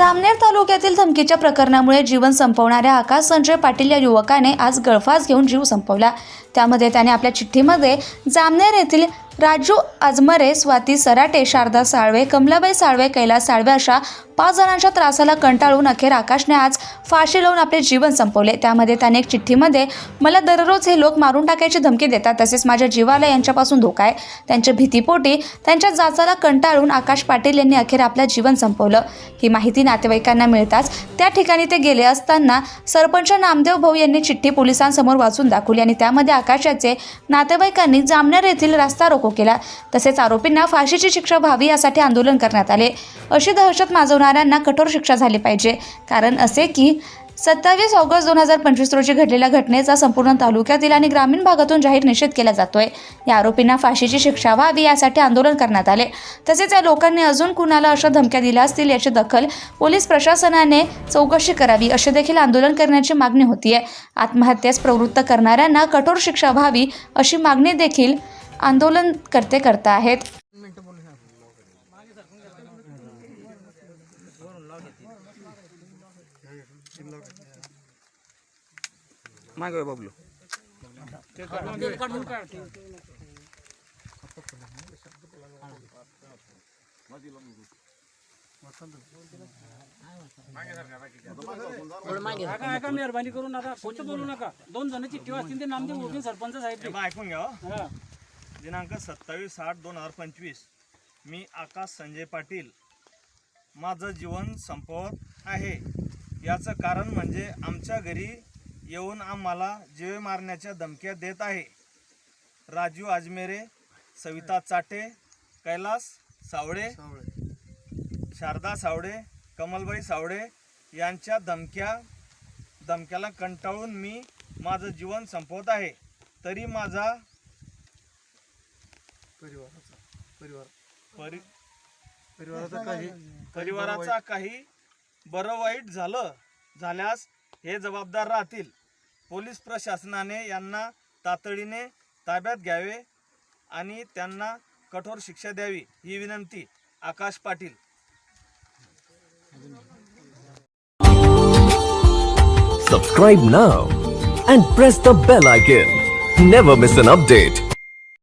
जामनेर तालुक्यातील धमकीच्या प्रकरणामुळे जीवन संपवणाऱ्या आकाश संजय पाटील या युवकाने आज गळफास घेऊन जीव संपवला. त्यामध्ये त्याने आपल्या चिठ्ठीमध्ये जामनेर येथील राजू आजमरे स्वाती सराटे शारदा साळवे कमलाबाई साळवे कैलास साळवे अशा पाच जणांच्या त्रासाला कंटाळून अखेर आकाशने आज फाशी लावून आपले जीवन संपवले. त्यामध्ये त्याने एक चिठ्ठीमध्ये मला दररोज हे लोक मारून टाकायची धमकी देतात. तसेच माझ्या जीवाला यांच्यापासून धोका आहे. त्यांच्या भीतीपोटी त्यांच्या जाचाला कंटाळून आकाश पाटील यांनी अखेर आपलं जीवन संपवलं. ही माहिती नातेवाईकांना मिळताच त्या ठिकाणी ते गेले असताना सरपंच नामदेव भाऊ यांनी चिठ्ठी पोलिसांसमोर वाचून दाखवली आणि त्यामध्ये आकाशाचे नातेवाईकांनी जामनेर येथील रास्ता रोको केला. तसेच आरोपींना फाशीची शिक्षा व्हावी यासाठी आंदोलन करण्यात आले. अशी दहशत माजवणाऱ्यांना कठोर शिक्षा झाली पाहिजे. कारण असे की सत्तावीस ऑगस्ट दोन हजार पंचवीस रोजी घडलेल्या घटनेचा संपूर्ण तालुक्यातील आणि ग्रामीण भागातून जाहीर निषेध केला जातोय. या आरोपींना फाशीची शिक्षा व्हावी यासाठी आंदोलन करण्यात आले. तसेच या लोकांनी अजून कुणाला अशा धमक्या दिल्या असतील याची दखल पोलीस प्रशासनाने चौकशी करावी अशी देखील आंदोलन करण्याची मागणी होतीये. आत्महत्यास प्रवृत्त करणाऱ्यांना कठोर शिक्षा व्हावी अशी मागणी देखील आंदोलनकर्ते करता आहेत. मागे बबलू. मेहरबानी करू नका. खोटं बोलू नका. दोन जण चिठ्ठी वाचतील ते नामदेव उरतील सरपंच साहेब ऐकून घ्या हो. हा. दिनांक सत्तावीस आठ दोन हजार पंचवीस. मी आकाश संजय पाटील. माझं जीवन संपवत आहे. याचं कारण म्हणजे आमच्या घरी येऊन आम्हाला जीवे मारण्याच्या धमक्या देत आहे. राजू आजमेरे सविता चाटे कैलास सावळे शारदा सावळे कमलबाई सावळे यांच्या धमक्या धमक्याला कंटाळून मी माझं जीवन संपवत आहे. तरी माझा परि परिवाराचा काही परिवाराचा काही बरं वाईट झालं झाल्यास हे जबाबदार राहतील. पोलीस प्रशासनाने यांना तातडीने ताब्यात घ्यावे आणि त्यांना कठोर शिक्षा द्यावी ही विनंती. Akash Patil. Subscribe now and press the bell icon never miss an update